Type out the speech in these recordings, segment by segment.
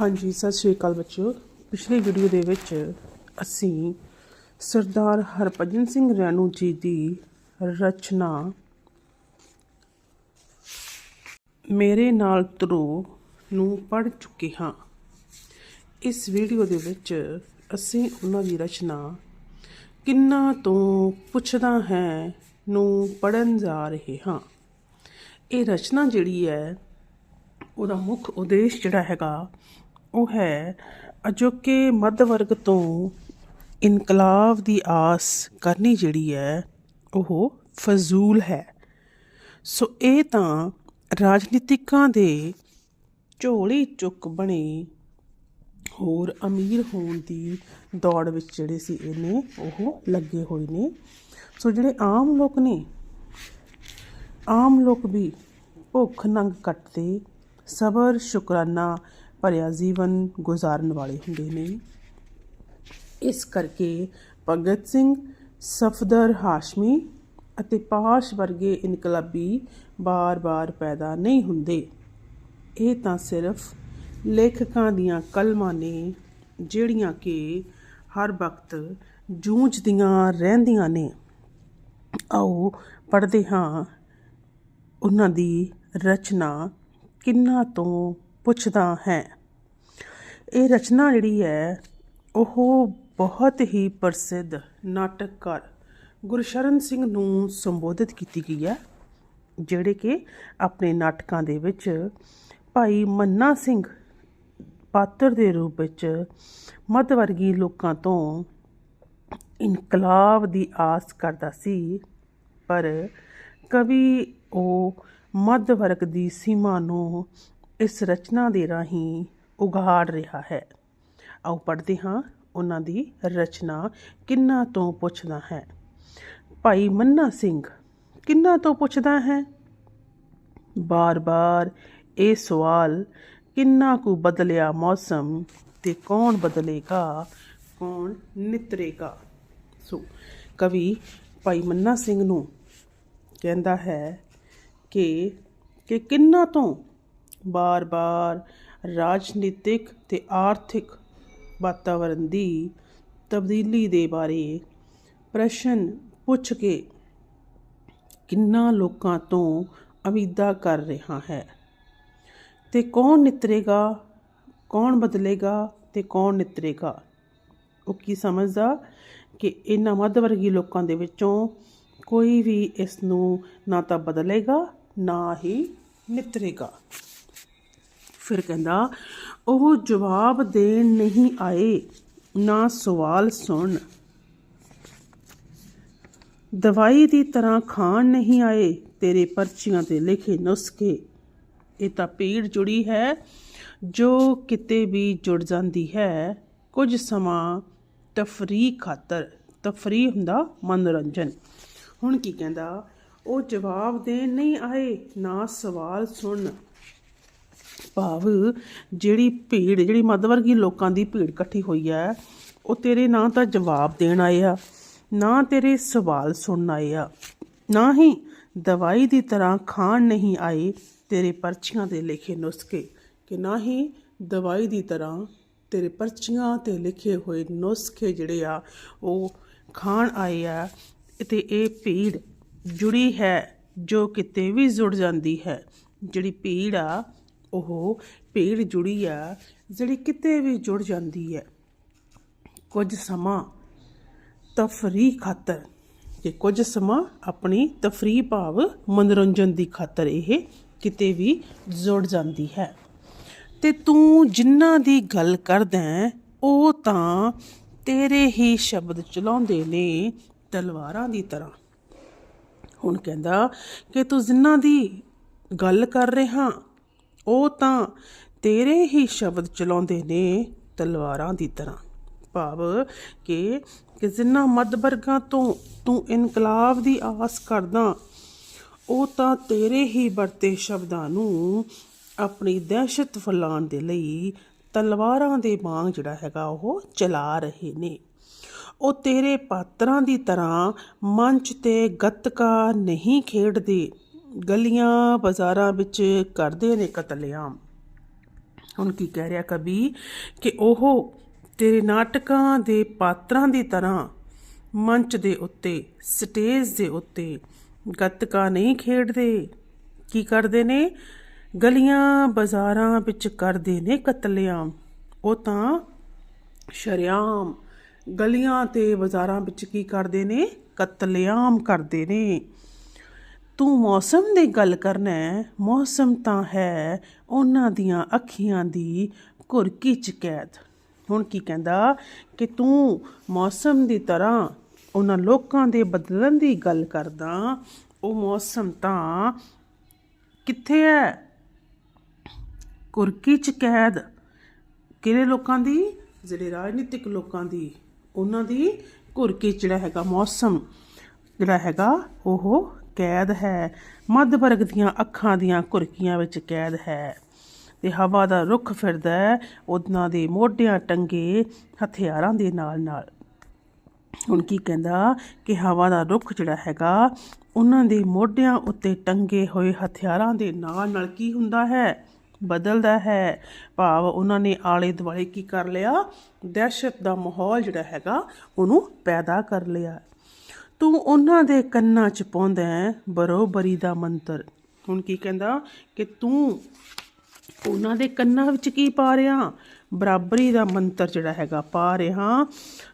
ਹਾਂਜੀ, ਸਤਿ ਸ਼੍ਰੀ ਅਕਾਲ ਬੱਚਿਓ। ਪਿਛਲੀ ਵੀਡੀਓ ਦੇ ਵਿੱਚ ਅਸੀਂ ਸਰਦਾਰ ਹਰਭਜਨ ਸਿੰਘ ਰੈਣੂ ਜੀ ਦੀ ਰਚਨਾ ਮੇਰੇ ਨਾਲ ਤੁਰੋ ਨੂੰ ਪੜ੍ਹ ਚੁੱਕੇ ਹਾਂ। ਇਸ ਵੀਡੀਓ ਦੇ ਵਿੱਚ ਅਸੀਂ ਉਹਨਾਂ ਦੀ ਰਚਨਾ ਕਿੰਨਾ ਤੋਂ ਪੁੱਛਦਾ ਹੈ ਨੂੰ ਪੜਨ ਜਾ ਰਹੇ ਹਾਂ। ਇਹ ਰਚਨਾ ਜਿਹੜੀ ਹੈ, ਉਹਦਾ ਮੁੱਖ ਉਦੇਸ਼ ਜਿਹੜਾ ਹੈਗਾ ਉਹ ਹੈ ਅਜੋਕੇ ਮੱਧ ਵਰਗ ਤੋਂ ਇਨਕਲਾਬ ਦੀ ਆਸ ਕਰਨੀ ਜਿਹੜੀ ਹੈ, ਉਹ ਫਜ਼ੂਲ ਹੈ। ਸੋ ਇਹ ਤਾਂ ਰਾਜਨੀਤਿਕਾਂ ਦੇ ਝੋਲੀ ਚੁੱਕ ਬਣੇ ਹੋਰ ਅਮੀਰ ਹੋਣ ਦੀ ਦੌੜ ਵਿੱਚ ਜਿਹੜੇ ਸੀ ਇਹਨੇ ਉਹ ਲੱਗੇ ਹੋਏ ਨੇ। ਸੋ ਜਿਹੜੇ ਆਮ ਲੋਕ ਨੇ, ਆਮ ਲੋਕ ਵੀ ਭੁੱਖ ਨੰਗ ਕੱਟਦੇ, ਸਬਰ, ਸ਼ੁਕਰਾਨਾ ਭਰਿਆ ਜੀਵਨ ਗੁਜ਼ਾਰਨ ਵਾਲੇ ਹੁੰਦੇ ਨੇ। ਇਸ ਕਰਕੇ ਭਗਤ ਸਿੰਘ, ਸਫਦਰ, ਹਾਸ਼ਮੀ ਅਤੇ ਪਾਸ਼ ਵਰਗੇ ਇਨਕਲਾਬੀ ਬਾਰ-ਬਾਰ ਪੈਦਾ ਨਹੀਂ ਹੁੰਦੇ। ਇਹ ਤਾਂ ਸਿਰਫ ਲੇਖਕਾਂ ਦੀਆਂ ਕਲਮਾਂ ਨੇ, ਜਿਹੜੀਆਂ ਕਿ ਹਰ ਵਕਤ ਜੂਝਦੀਆਂ ਰਹਿੰਦੀਆਂ ਨੇ। ਆਓ ਪੜ੍ਹਦੇ ਹਾਂ ਉਹਨਾਂ ਦੀ ਰਚਨਾ ਕਿੰਨਾ ਤੋਂ ਪੁੱਛਦਾ ਹੈ। ਇਹ ਰਚਨਾ ਜਿਹੜੀ ਹੈ, ਉਹ ਬਹੁਤ ਹੀ ਪ੍ਰਸਿੱਧ ਨਾਟਕਕਾਰ ਗੁਰਸ਼ਰਨ ਸਿੰਘ ਨੂੰ ਸੰਬੋਧਿਤ ਕੀਤੀ ਗਈ ਹੈ, ਜਿਹੜੇ ਕਿ ਆਪਣੇ ਨਾਟਕਾਂ ਦੇ ਵਿੱਚ ਭਾਈ ਮੰਨਾ ਸਿੰਘ ਪਾਤਰ ਦੇ ਰੂਪ ਵਿੱਚ ਮੱਧ ਵਰਗੀ ਲੋਕਾਂ ਤੋਂ ਇਨਕਲਾਬ ਦੀ ਆਸ ਕਰਦਾ ਸੀ, ਪਰ ਕਵੀ ਉਹ ਮੱਧ ਵਰਗ ਦੀ ਸੀਮਾ ਨੂੰ ਇਸ ਰਚਨਾ ਦੇ ਰਾਹੀਂ ਉਘਾੜ ਰਿਹਾ ਹੈ। ਆਓ ਪੜ੍ਹਦੇ ਹਾਂ ਉਹਨਾਂ ਦੀ ਰਚਨਾ ਕਿੰਨਾ ਤੋਂ ਪੁੱਛਦਾ ਹੈ। ਭਾਈ ਮੰਨਾ ਸਿੰਘ ਕਿੰਨਾ ਤੋਂ ਪੁੱਛਦਾ ਹੈ? ਬਾਰ-ਬਾਰ ਇਹ ਸਵਾਲ, ਕਿੰਨਾ ਕੁ ਬਦਲਿਆ ਮੌਸਮ ਤੇ ਕੌਣ ਬਦਲੇਗਾ, ਕੌਣ ਨਿਤਰੇਗਾ? ਸੋ ਕਵੀ ਭਾਈ ਮੰਨਾ ਸਿੰਘ ਨੂੰ ਕਹਿੰਦਾ ਹੈ ਕਿ ਕਿ ਕਿੰਨਾ ਤੋਂ ਬਾਰ-ਬਾਰ ਰਾਜਨੀਤਿਕ ਤੇ ਆਰਥਿਕ ਵਾਤਾਵਰਣ ਦੀ ਤਬਦੀਲੀ ਦੇ ਬਾਰੇ ਪ੍ਰਸ਼ਨ ਪੁੱਛ ਕੇ ਕਿੰਨਾ ਲੋਕਾਂ ਤੋਂ ਉਮੀਦਾਂ ਕਰ ਰਿਹਾ ਹੈ ਤੇ ਕੌਣ ਨਿਤਰੇਗਾ, ਕੌਣ ਬਦਲੇਗਾ ਤੇ ਕੌਣ ਨਿਤਰੇਗਾ? ਉਹ ਕੀ ਸਮਝਦਾ ਕਿ ਇਹਨਾਂ ਮੱਧ ਵਰਗੀ ਲੋਕਾਂ ਦੇ ਵਿੱਚੋਂ ਕੋਈ ਵੀ ਇਸ ਨੂੰ ਨਾ ਤਾਂ ਬਦਲੇਗਾ, ਨਾ ਹੀ ਨਿਤਰੇਗਾ। ਫਿਰ ਕਹਿੰਦਾ, ਉਹ ਜਵਾਬ ਦੇਣ ਨਹੀਂ ਆਏ, ਨਾ ਸਵਾਲ ਸੁਣ। ਦਵਾਈ ਦੀ ਤਰ੍ਹਾਂ ਖਾਣ ਨਹੀਂ ਆਏ, ਤੇਰੇ ਪਰਚੀਆਂ ਤੇ ਲਿਖੇ ਨੁਸਖੇ। ਇਹ ਤਾਂ ਪੀੜ ਜੁੜੀ ਹੈ, ਜੋ ਕਿਤੇ ਵੀ ਜੁੜ ਜਾਂਦੀ ਹੈ। ਕੁਝ ਸਮਾਂ ਤਫਰੀਹ ਖਾਤਰ, ਤਫਰੀਹ ਹੁੰਦਾ ਮਨੋਰੰਜਨ। ਹੁਣ ਕੀ ਕਹਿੰਦਾ, ਉਹ ਜਵਾਬ ਦੇਣ ਨਹੀਂ ਆਏ, ਨਾ ਸਵਾਲ ਸੁਣ। ਭਾਵ ਜਿਹੜੀ ਭੀੜ, ਜਿਹੜੀ ਮੱਧ ਵਰਗੀ ਲੋਕਾਂ ਦੀ ਭੀੜ ਇਕੱਠੀ ਹੋਈ ਹੈ, ਉਹ ਤੇਰੇ ਨਾਂ ਤਾਂ ਜਵਾਬ ਦੇਣ ਆਏ ਆ, ਨਾ ਤੇਰੇ ਸਵਾਲ ਸੁਣਨ ਆਏ ਆ, ਨਾ ਹੀ ਦਵਾਈ ਦੀ ਤਰ੍ਹਾਂ ਖਾਣ ਨਹੀਂ ਆਏ ਤੇਰੇ ਪਰਚੀਆਂ ਤੇ ਲਿਖੇ ਨੁਸਖੇ, ਕਿ ਨਾ ਹੀ ਦਵਾਈ ਦੀ ਤਰ੍ਹਾਂ ਤੇਰੇ ਪਰਚੀਆਂ ਤੇ ਲਿਖੇ ਹੋਏ ਨੁਸਖੇ ਜਿਹੜੇ ਆ, ਉਹ ਖਾਣ ਆਏ ਆ, ਤੇ ਇਹ ਭੀੜ ਜੁੜੀ ਹੈ, ਜੋ ਕਿਤੇ ਵੀ ਜੁੜ ਜਾਂਦੀ ਹੈ, ਜਿਹੜੀ ਭੀੜ ਆ ਉਹ ਭੀੜ ਜੁੜੀ ਆ, ਜਿਹੜੀ ਕਿਤੇ ਵੀ ਜੁੜ ਜਾਂਦੀ ਹੈ ਕੁਝ ਸਮਾਂ ਤਫਰੀਹ ਖਾਤਰ ਕਿ ਕੁਝ ਸਮਾਂ ਆਪਣੀ ਤਫਰੀਹ ਭਾਵ ਮਨੋਰੰਜਨ ਦੀ ਖਾਤਰ ਇਹ ਕਿਤੇ ਵੀ ਜੁੜ ਜਾਂਦੀ ਹੈ। ਤੇ ਤੂੰ ਜਿਨ੍ਹਾਂ ਦੀ ਗੱਲ ਕਰਦਾ ਉਹ ਤਾਂ ਤੇਰੇ ਹੀ ਸ਼ਬਦ ਚਲਾਉਂਦੇ ਨੇ ਤਲਵਾਰਾਂ ਦੀ ਤਰ੍ਹਾਂ। ਹੁਣ ਕਹਿੰਦਾ ਕਿ ਤੂੰ ਜਿਨ੍ਹਾਂ ਦੀ ਗੱਲ ਕਰ ਰਿਹਾ ਉਹ ਤਾਂ ਤੇਰੇ ਹੀ ਸ਼ਬਦ ਚਲਾਉਂਦੇ ਨੇ ਤਲਵਾਰਾਂ ਦੀ ਤਰ੍ਹਾਂ। ਭਾਵ ਕਿ ਕਿ ਜਿਨ੍ਹਾਂ ਮੱਧ ਵਰਗਾਂ ਤੋਂ ਤੂੰ ਇਨਕਲਾਬ ਦੀ ਆਸ ਕਰਦਾ, ਉਹ ਤਾਂ ਤੇਰੇ ਹੀ ਵਰਤੇ ਸ਼ਬਦਾਂ ਨੂੰ ਆਪਣੀ ਦਹਿਸ਼ਤ ਫੈਲਾਉਣ ਦੇ ਲਈ ਤਲਵਾਰਾਂ ਦੇ ਵਾਂਗ ਜਿਹੜਾ ਹੈਗਾ ਉਹ ਚਲਾ ਰਹੇ ਨੇ। ਉਹ ਤੇਰੇ ਪਾਤਰਾਂ ਦੀ ਤਰ੍ਹਾਂ ਮੰਚ ਤੇ ਗੱਤਕਾ ਨਹੀਂ ਖੇਡਦੇ। ਗਲੀਆਂ ਬਾਜ਼ਾਰਾਂ ਵਿੱਚ ਕਰਦੇ ਨੇ ਕਤਲੇਆਮ। ਹੁਣ ਕੀ ਕਹਿ ਰਿਹਾ ਕਬੀ ਕਿ ਉਹ ਤੇਰੇ ਨਾਟਕਾਂ ਦੇ ਪਾਤਰਾਂ ਦੀ ਤਰ੍ਹਾਂ ਮੰਚ ਦੇ ਉੱਤੇ, ਸਟੇਜ ਦੇ ਉੱਤੇ ਗੱਤਕਾ ਨਹੀਂ ਖੇਡਦੇ। ਕੀ ਕਰਦੇ ਨੇ? ਗਲੀਆਂ ਬਾਜ਼ਾਰਾਂ ਵਿੱਚ ਕਰਦੇ ਨੇ ਕਤਲੇਆਮ। ਉਹ ਤਾਂ ਸ਼ਰਿਆਮ। ਗਲੀਆਂ ਤੇ ਬਾਜ਼ਾਰਾਂ ਵਿੱਚ ਕੀ ਕਰਦੇ ਨੇ? ਕਤਲੇਆਮ ਕਰਦੇ ਨੇ। ਤੂੰ ਮੌਸਮ ਦੀ ਗੱਲ ਕਰਨਾ ਮੌਸਮ ਤਾਂ ਹੈ ਉਹਨਾਂ ਦੀਆਂ ਅੱਖੀਆਂ ਦੀ ਘੁਰਕੀ ਚ ਕੈਦ। ਹੁਣ ਕੀ ਕਹਿੰਦਾ ਕਿ ਤੂੰ ਮੌਸਮ ਦੀ ਤਰ੍ਹਾਂ ਉਹਨਾਂ ਲੋਕਾਂ ਦੇ ਬਦਲਣ ਦੀ ਗੱਲ ਕਰਦਾ, ਉਹ ਮੌਸਮ ਤਾਂ ਕਿੱਥੇ ਹੈ? ਕੁਰਕੀ ਚ ਕੈਦ। ਕਿਹੜੇ ਲੋਕਾਂ ਦੀ? ਜਿਹੜੇ ਰਾਜਨੀਤਿਕ ਲੋਕਾਂ ਦੀ, ਉਹਨਾਂ ਦੀ ਕੁਰਕੀ ਚ ਜਿਹੜਾ ਹੈਗਾ ਮੌਸਮ, ਜਿਹੜਾ ਹੈਗਾ ਉਹ ਕੈਦ ਹੈ। ਮੱਧ ਵਰਗ ਦੀਆਂ ਅੱਖਾਂ ਦੀਆਂ ਕੁਰਕੀਆਂ ਵਿੱਚ ਕੈਦ ਹੈ। ਤੇ ਹਵਾ ਦਾ ਰੁੱਖ ਫਿਰਦਾ ਹੈ। ਉਹਨਾਂ ਦੇ ਮੋਢਿਆਂ ਟੰਗੇ ਹਥਿਆਰਾਂ ਦੇ ਨਾਲ ਨਾਲ। ਹੁਣ ਕੀ ਕਹਿੰਦਾ ਕਿ ਹਵਾ ਦਾ ਰੁੱਖ ਜਿਹੜਾ ਹੈਗਾ, ਉਹਨਾਂ ਦੇ ਮੋਢਿਆਂ ਉੱਤੇ ਟੰਗੇ ਹੋਏ ਹਥਿਆਰਾਂ ਦੇ ਨਾਲ ਨਾਲ ਕੀ ਹੁੰਦਾ ਹੈ? ਬਦਲਦਾ ਹੈ। ਭਾਵ ਉਹਨਾਂ ਨੇ ਆਲੇ ਦੁਆਲੇ ਕੀ ਕਰ ਲਿਆ? ਦਹਿਸ਼ਤ ਦਾ ਮਾਹੌਲ ਜਿਹੜਾ ਹੈਗਾ, ਉਹਨੂੰ ਪੈਦਾ ਕਰ ਲਿਆ। ਤੂੰ ਉਹਨਾਂ ਦੇ ਕੰਨਾਂ 'ਚ ਪਾਉਂਦਾ ਹੈ ਬਰੋਬਰੀ ਦਾ ਮੰਤਰ। ਹੁਣ ਕੀ ਕਹਿੰਦਾ? ਕਿ ਤੂੰ ਉਹਨਾਂ ਦੇ ਕੰਨਾਂ ਵਿੱਚ ਕੀ ਪਾ ਰਿਹਾ? ਬਰਾਬਰੀ ਦਾ ਮੰਤਰ ਜਿਹੜਾ ਹੈਗਾ ਪਾ ਰਿਹਾ,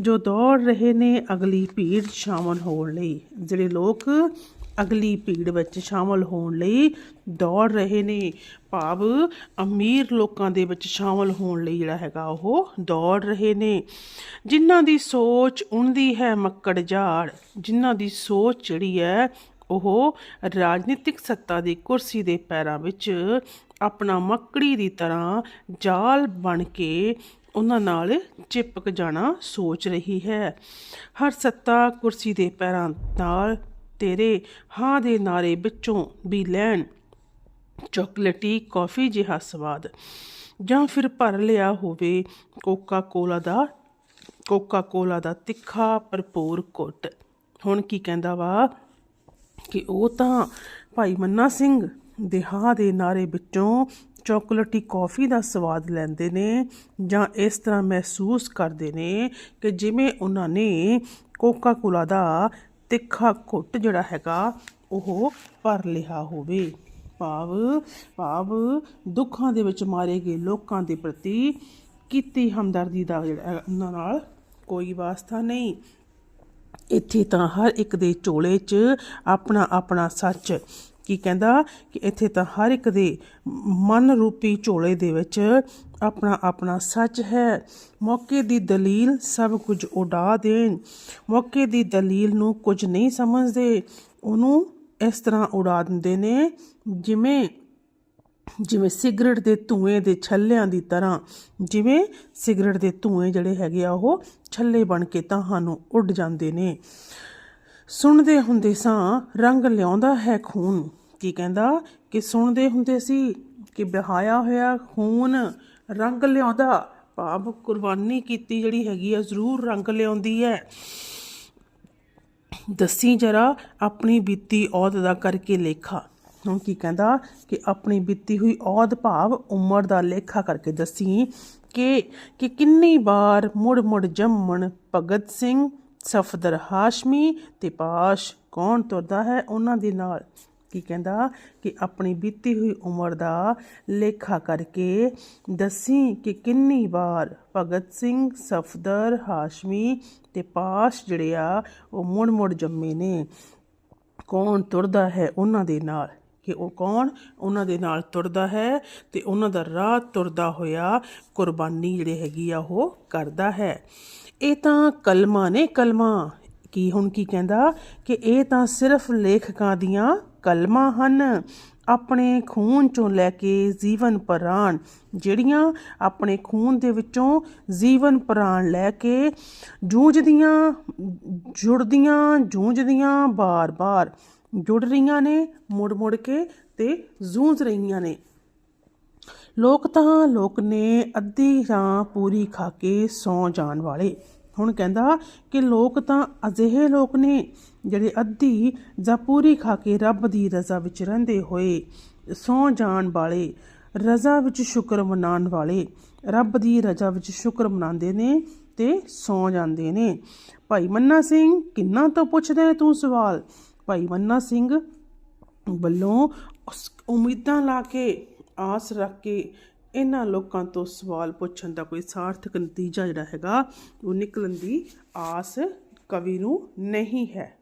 ਜੋ ਦੌੜ ਰਹੇ ਨੇ ਅਗਲੀ ਭੀੜ ਸ਼ਾਮਲ ਹੋਣ ਲਈ। ਜਿਹੜੇ ਲੋਕ ਅਗਲੀ ਭੀੜ ਵਿੱਚ ਸ਼ਾਮਲ ਹੋਣ ਲਈ ਦੌੜ ਰਹੇ ਨੇ। ਭਾਵ ਅਮੀਰ ਲੋਕਾਂ ਦੇ ਵਿੱਚ ਸ਼ਾਮਲ ਹੋਣ ਲਈ ਜਿਹੜਾ ਹੈਗਾ ਉਹ ਦੌੜ ਰਹੇ ਨੇ। ਜਿਨ੍ਹਾਂ ਦੀ ਸੋਚ ਉਣਦੀ ਹੈ ਮੱਕੜ ਝਾੜ ਜਿਨ੍ਹਾਂ ਦੀ ਸੋਚ ਜਿਹੜੀ ਹੈ ਉਹ ਰਾਜਨੀਤਿਕ ਸੱਤਾ ਦੀ ਕੁਰਸੀ ਦੇ ਪੈਰਾਂ ਵਿੱਚ ਆਪਣਾ ਮੱਕੜੀ ਦੀ ਤਰ੍ਹਾਂ ਜਾਲ ਬਣ ਕੇ ਉਹਨਾਂ ਨਾਲ ਚਿਪਕ ਜਾਣਾ ਸੋਚ ਰਹੀ ਹੈ। ਹਰ ਸੱਤਾ ਕੁਰਸੀ ਦੇ ਪੈਰਾਂ ਨਾਲ ਤੇਰੇ ਹਾਂ ਦੇ ਨਾਰੇ ਵਿੱਚੋਂ ਵੀ ਲੈਣ। ਚਾਕਲੇਟੀ ਕਾਫੀ ਜਿਹਾ ਸਵਾਦ। ਜਾਂ ਫਿਰ ਭਰ ਲਿਆ ਹੋਵੇ ਕੋਕਾ ਕੋਲਾ ਦਾ ਕੋਕਾ ਕੋਲਾ ਦਾ ਤਿੱਖਾ ਭਰਪੂਰ ਘੁੱਟ। ਹੁਣ ਕੀ ਕਹਿੰਦਾ ਵਾ? ਕਿ ਉਹ ਤਾਂ ਭਾਈ ਮੰਨਾ ਸਿੰਘ ਦੇ ਹਾਂ ਦੇ ਨਾਰੇ ਵਿੱਚੋਂ ਚਾਕਲੇਟੀ ਕਾਫੀ ਦਾ ਸਵਾਦ ਲੈਂਦੇ ਨੇ ਜਾਂ ਇਸ ਤਰ੍ਹਾਂ ਮਹਿਸੂਸ ਕਰਦੇ ਨੇ ਕਿ ਜਿਵੇਂ ਉਹਨਾਂ ਨੇ ਕੋਕਾ ਕੋਲਾ ਦਾ ਤਿੱਖਾ ਘੁੱਟ ਜਿਹੜਾ ਹੈਗਾ, ਉਹ ਭਰ ਲਿਆ ਹੋਵੇ। ਭਾਵ ਭਾਵ ਦੁੱਖਾਂ ਦੇ ਵਿੱਚ ਮਾਰੇ ਗਏ ਲੋਕਾਂ ਦੇ ਪ੍ਰਤੀ ਕੀਤੀ ਹਮਦਰਦੀ ਦਾ ਜਿਹੜਾ ਉਹਨਾਂ ਨਾਲ ਕੋਈ ਵਾਸਤਾ ਨਹੀਂ। ਇੱਥੇ ਤਾਂ ਹਰ ਇੱਕ ਦੇ ਝੋਲੇ 'ਚ ਆਪਣਾ ਆਪਣਾ ਸੱਚ ਕੀ ਕਹਿੰਦਾ ਕਿ ਇੱਥੇ ਤਾਂ ਹਰ ਇੱਕ ਦੇ ਮਨ ਰੂਪੀ ਝੋਲੇ ਦੇ ਵਿੱਚ ਆਪਣਾ ਆਪਣਾ ਸੱਚ ਹੈ। ਮੌਕੇ ਦੀ ਦਲੀਲ ਸਭ ਕੁਝ ਉਡਾ ਦੇਣ। ਮੌਕੇ ਦੀ ਦਲੀਲ ਨੂੰ ਕੁਝ ਨਹੀਂ ਸਮਝਦੇ। ਉਹਨੂੰ ਇਸ ਤਰ੍ਹਾਂ ਉਡਾ ਦਿੰਦੇ ਨੇ ਜਿਵੇਂ ਜਿਵੇਂ ਸਿਗਰਟ ਦੇ ਧੂਏ ਦੇ ਛੱਲਿਆਂ ਦੀ ਤਰ੍ਹਾਂ। ਜਿਵੇਂ ਸਿਗਰਟ ਦੇ ਧੂਏ ਜਿਹੜੇ ਹੈਗੇ ਆ, ਉਹ ਛੱਲੇ ਬਣ ਕੇ ਤਾਂ ਨੂੰ ਉੱਡ ਜਾਂਦੇ ਨੇ। ਸੁਣਦੇ ਹੁੰਦੇ ਸਾਂ, ਰੰਗ ਲਿਆਉਂਦਾ ਹੈ ਖੂਨ। ਕੀ ਕਹਿੰਦਾ? ਕਿ ਸੁਣਦੇ ਹੁੰਦੇ ਸੀ ਕਿ ਬਹਾਇਆ ਹੋਇਆ ਖੂਨ ਰੰਗ ਲਿਆਉਂਦਾ। ਭਾਵ ਕੁਰਬਾਨੀ ਕੀਤੀ ਜਿਹੜੀ ਹੈਗੀ ਆ, ਜ਼ਰੂਰ ਰੰਗ ਲਿਆਉਂਦੀ ਹੈ। ਦੱਸੀ ਜਰਾ ਆਪਣੀ ਬੀਤੀ ਔਦ ਦਾ ਕਰਕੇ ਲੇਖਾ। ਹੁਣ ਕੀ ਕਹਿੰਦਾ ਕਿ ਆਪਣੀ ਬੀਤੀ ਹੋਈ ਔਦ ਭਾਵ ਉਮਰ ਦਾ ਲੇਖਾ ਕਰਕੇ ਦੱਸੀ ਕਿ ਕਿ ਕਿੰਨੀ ਵਾਰ ਮੁੜ ਮੁੜ ਜੰਮਣ ਭਗਤ ਸਿੰਘ ਸਫਦਰ ਹਾਸ਼ਮੀ ਤੇ ਪਾਸ਼ ਕੌਣ ਤੁਰਦਾ ਹੈ ਉਹਨਾਂ ਦੇ ਨਾਲ? ਕੀ ਕਹਿੰਦਾ ਕਿ ਆਪਣੀ ਬੀਤੀ ਹੋਈ ਉਮਰ ਦਾ ਲੇਖਾ ਕਰਕੇ ਦੱਸੀ ਕਿ ਕਿੰਨੀ ਵਾਰ ਭਗਤ ਸਿੰਘ, ਸਫਦਰ, ਹਾਸ਼ਮੀ ਤੇ ਪਾਸ਼ ਜਿਹੜੇ ਆ, ਉਹ ਮੁੜ ਮੁੜ ਜੰਮੇ ਨੇ। ਕੌਣ ਤੁਰਦਾ ਹੈ ਉਹਨਾਂ ਦੇ ਨਾਲ? ਕਿ ਉਹ ਕੌਣ? ਉਹਨਾਂ ਦੇ ਨਾਲ ਤੁਰਦਾ ਹੈ ਤੇ ਉਹਨਾਂ ਦਾ ਰਾਹ ਤੁਰਦਾ ਹੋਇਆ ਕੁਰਬਾਨੀ ਜਿਹੜੇ ਹੈਗੀ ਆ, ਉਹ ਕਰਦਾ ਹੈ। ਇਹ ਤਾਂ ਕਲਮਾਂ ਨੇ ਕਲਮਾਂ। ਕੀ ਹੁਣ ਕੀ ਕਹਿੰਦਾ? ਕਿ ਇਹ ਤਾਂ ਸਿਰਫ ਲੇਖਕਾਂ ਦੀਆਂ ਕਲਮਾਂ ਹਨ, ਆਪਣੇ ਖੂਨ ਚੋਂ ਲੈ ਕੇ ਜੀਵਨ ਪ੍ਰਾਣ, ਜਿਹੜੀਆਂ ਆਪਣੇ ਖੂਨ ਦੇ ਵਿੱਚੋਂ ਜੀਵਨ ਪ੍ਰਾਣ ਲੈ ਕੇ ਜੂਝਦੀਆਂ, ਜੁੜਦੀਆਂ, ਜੂਝਦੀਆਂ ਬਾਰ-ਬਾਰ, ਜੁੜ ਰਹੀਆਂ ਨੇ, ਮੁੜ-ਮੁੜ ਕੇ ਤੇ ਜੂਝ ਰਹੀਆਂ ਨੇ। ਲੋਕ ਤਾਂ ਲੋਕ ਨੇ, ਅੱਧੀ ਜਾਂ ਪੂਰੀ ਖਾ ਕੇ ਸੌ ਜਾਣ ਵਾਲੇ। ਹੁਣ ਕਹਿੰਦਾ ਕਿ ਲੋਕ ਤਾਂ ਅਜਿਹੇ ਲੋਕ ਨੇ ਜਿਹੜੇ ਅੱਧੀ ਜਾਂ ਪੂਰੀ ਖਾ ਕੇ ਰੱਬ ਦੀ ਰਜ਼ਾ ਵਿੱਚ ਰਹਿੰਦੇ ਹੋਏ, ਸੌ ਜਾਣ ਵਾਲੇ, ਰਜ਼ਾ ਵਿੱਚ ਸ਼ੁਕਰ ਮਨਾਉਣ ਵਾਲੇ, ਰੱਬ ਦੀ ਰਜ਼ਾ ਵਿੱਚ ਸ਼ੁਕਰ ਮਨਾਉਂਦੇ ਨੇ ਤੇ ਸੌ ਜਾਂਦੇ ਨੇ। ਭਾਈ ਮੰਨਾ ਸਿੰਘ, ਕਿੰਨਾ ਤੋਂ ਪੁੱਛਦਾ ਹੈ ਤੂੰ ਸਵਾਲ? ਭਾਈ ਮੰਨਾ ਸਿੰਘ ਵੱਲੋਂ ਉਮੀਦਾਂ ਲਾ ਕੇ, ਆਸ ਰੱਖ ਕੇ ਇਹਨਾਂ ਲੋਕਾਂ ਤੋਂ ਸਵਾਲ ਪੁੱਛਣ ਦਾ ਕੋਈ ਸਾਰਥਕ ਨਤੀਜਾ ਜਿਹੜਾ ਹੈਗਾ, ਉਹ ਨਿਕਲਣ ਦੀ ਆਸ ਕਵੀ ਨੂੰ ਨਹੀਂ ਹੈ।